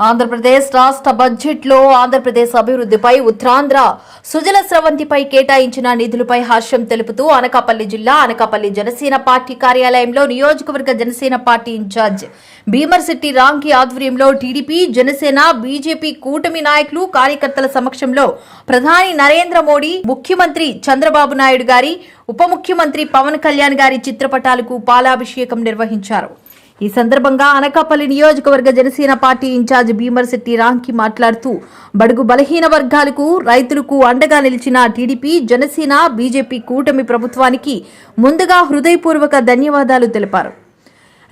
ఆంధ్రప్రదేశ్ రాష్ట్ర బడ్జెట్లో ఆంధ్రప్రదేశ్ అభివృద్ధిపై ఉత్తరాంధ్ర సుజల స్రవంతిపై కేటాయించిన నిధులపై హర్షం తెలుపుతూ అనకాపల్లి జిల్లా అనకాపల్లి జనసేన పార్టీ కార్యాలయంలో నియోజకవర్గ జనసేన పార్టీ ఇన్ఛార్జ్ భీమర్శెట్టి రాంకి ఆధ్వర్యంలో టీడీపీ జనసేన బీజేపీ కూటమి నాయకులు కార్యకర్తల సమక్షంలో ప్రధాని నరేంద్ర మోడీ ముఖ్యమంత్రి చంద్రబాబు నాయుడు గారి ఉప ముఖ్యమంత్రి పవన్ కళ్యాణ్ గారి చిత్రపటాలకు పాలాభిషేకం నిర్వహించారు. ఈ సందర్భంగా అనకాపల్లి నియోజకవర్గ జనసేన పార్టీ ఇన్ఛార్జ్ భీమర్శెట్టి రాంకి మాట్లాడుతూ బడుగు బలహీన వర్గాలకు రైతులకు అండగా నిలిచిన టీడీపీ జనసేన బీజేపీ కూటమి ప్రభుత్వానికి ముందుగా హృదయపూర్వక ధన్యవాదాలు తెలిపారు.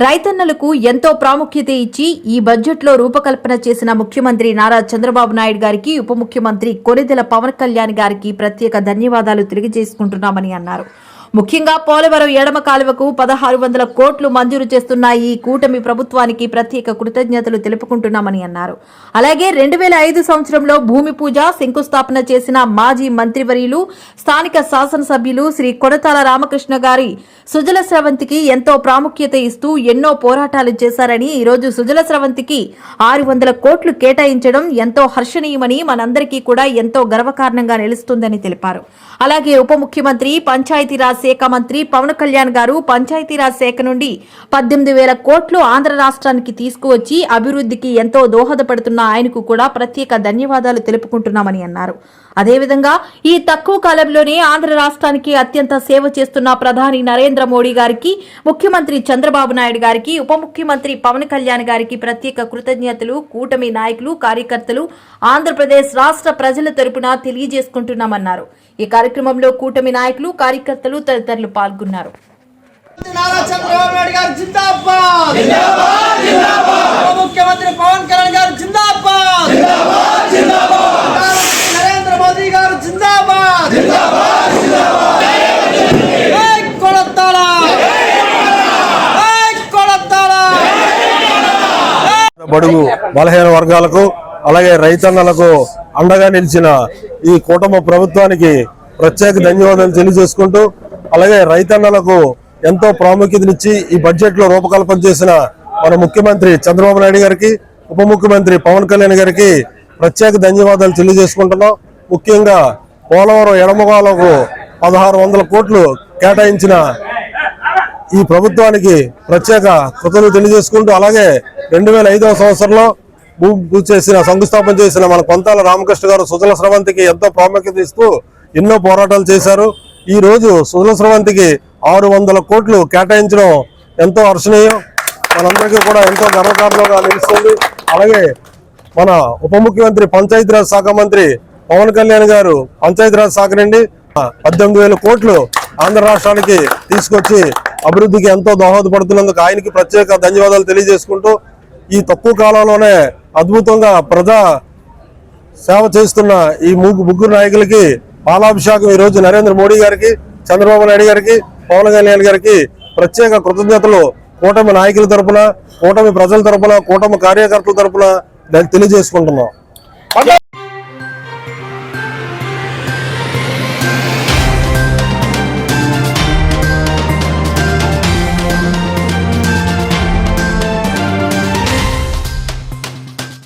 రైతన్నలకు ఎంతో ప్రాముఖ్యత ఇచ్చి ఈ బడ్జెట్లో రూపకల్పన చేసిన ముఖ్యమంత్రి నారా చంద్రబాబు నాయుడు గారికి ఉప ముఖ్యమంత్రి కొనిదెల పవన్ కళ్యాణ్ గారికి ప్రత్యేక ధన్యవాదాలు తెలియజేసుకుంటున్నామని అన్నారు. ముఖ్యంగా పోలవరం ఎడమ కాలువకు పదహారు వందల కోట్లు మంజూరు చేస్తున్న ఈ కూటమి ప్రభుత్వానికి ప్రత్యేక కృతజ్ఞతలు తెలుపుకుంటున్నామని అన్నారు. అలాగే రెండు వేల ఐదు సంవత్సరంలో భూమి పూజ శంకుస్థాపన చేసిన మాజీ మంత్రివర్యులు స్థానిక శాసనసభ్యులు శ్రీ కొడతాల రామకృష్ణ గారి సుజల స్రవంతికి ఎంతో ప్రాముఖ్యత ఇస్తూ ఎన్నో పోరాటాలు చేశారని ఈరోజు సుజల స్రవంతికి ఆరు వందల కోట్లు కేటాయించడం ఎంతో హర్షణీయమని మనందరికీ కూడా ఎంతో గర్వకారణంగా నిలుస్తుందని తెలిపారు. అలాగే ఉప ముఖ్యమంత్రి పంచాయతీరాజ్ శాఖ మంత్రి పవన్ కళ్యాణ్ గారు పంచాయతీరాజ్ శాఖ నుండి పద్దెనిమిది వేల కోట్లు ఆంధ్ర రాష్ట్రానికి తీసుకువచ్చి అభివృద్ధికి ఎంతో దోహదపడుతున్న ఆయనకు కూడా ప్రత్యేక ధన్యవాదాలు తెలుపుకుంటున్నామని అన్నారు. అదేవిధంగా ఈ తక్కువ కాలంలోనే ఆంధ్ర రాష్ట్రానికి అత్యంత సేవ చేస్తున్న ప్రధాని నరేంద్ర మోడీ గారికి ముఖ్యమంత్రి చంద్రబాబు నాయుడు గారికి ఉప ముఖ్యమంత్రి పవన్ కళ్యాణ్ గారికి ప్రత్యేక కృతజ్ఞతలు కూటమి నాయకులు కార్యకర్తలు ఆంధ్రప్రదేశ్ రాష్ట్ర ప్రజల తరపున తెలియజేసుకుంటున్నామన్నారు. ఈ కార్యక్రమంలో కూటమి నాయకులు కార్యకర్తలు తదితరులు పాల్గొన్నారు. నారా చంద్రబాబు నాయుడు గారు జిందాబాద్! జిందాబాద్ జిందాబాద్ ఉప ముఖ్యమంత్రి పవన్ కళ్యాణ్ గారు జిందాబాద్ జిందాబాద్ జిందాబాద్ నరేంద్ర మోదీ గారు జిందాబాద్ జిందాబాద్ జిందాబాద్ జై కొడతాళ జై కొడతాళ బడుగు బలహీన వర్గాలకు అలాగే రైతన్నలకు అండగా నిలిచిన ఈ కూటమి ప్రభుత్వానికి ప్రత్యేక ధన్యవాదాలు తెలియజేసుకుంటూ అలాగే రైతన్నలకు ఎంతో ప్రాముఖ్యతనిచ్చి ఈ బడ్జెట్లో రూపకల్పన చేసిన మన ముఖ్యమంత్రి చంద్రబాబు నాయుడు గారికి ఉప ముఖ్యమంత్రి పవన్ కళ్యాణ్ గారికి ప్రత్యేక ధన్యవాదాలు తెలియజేసుకుంటున్నాం. ముఖ్యంగా పోలవరం ఎడమగాలకు పదహారు వందల కోట్లు కేటాయించిన ఈ ప్రభుత్వానికి ప్రత్యేక కృతజ్ఞతలు తెలియజేసుకుంటూ అలాగే రెండు వేల ఐదవ సంవత్సరంలో భూ పూజ చేసిన శంకుస్థాపన చేసిన మన కొంతాల రామకృష్ణ గారు సుజల స్రవంతికి ఎంతో ప్రాముఖ్యత ఇస్తూ ఎన్నో పోరాటాలు చేశారు. ఈ రోజు సుజల స్రవంతికి ఆరు వందల కోట్లు కేటాయించడం ఎంతో హర్షణీయం. మనందరికీ కూడా ఎంతో గర్వకారణంగా నిలుస్తుంది అలాగే మన ఉప ముఖ్యమంత్రి పంచాయతీరాజ్ శాఖ మంత్రి పవన్ కళ్యాణ్ గారు పంచాయతీరాజ్ శాఖ నుండి పద్దెనిమిది వేల కోట్లు ఆంధ్ర రాష్ట్రానికి తీసుకొచ్చి అభివృద్ధికి ఎంతో దోహదపడుతున్నందుకు ఆయనకి ప్రత్యేక ధన్యవాదాలు తెలియజేసుకుంటూ ఈ తక్కువ కాలంలోనే అద్భుతంగా ప్రజా సేవ చేస్తున్న ఈ ముగ్గు ముగ్గురు నాయకులకి పాలాభిషేకం ఈ రోజు నరేంద్ర మోడీ గారికి చంద్రబాబు నాయుడు గారికి పవన్ కళ్యాణ్ గారికి ప్రత్యేక కృతజ్ఞతలు. కూటమి నాయకుల తరపున కూటమి ప్రజల తరపున కూటమి కార్యకర్తల తరపున తెలియజేసుకుంటున్నాం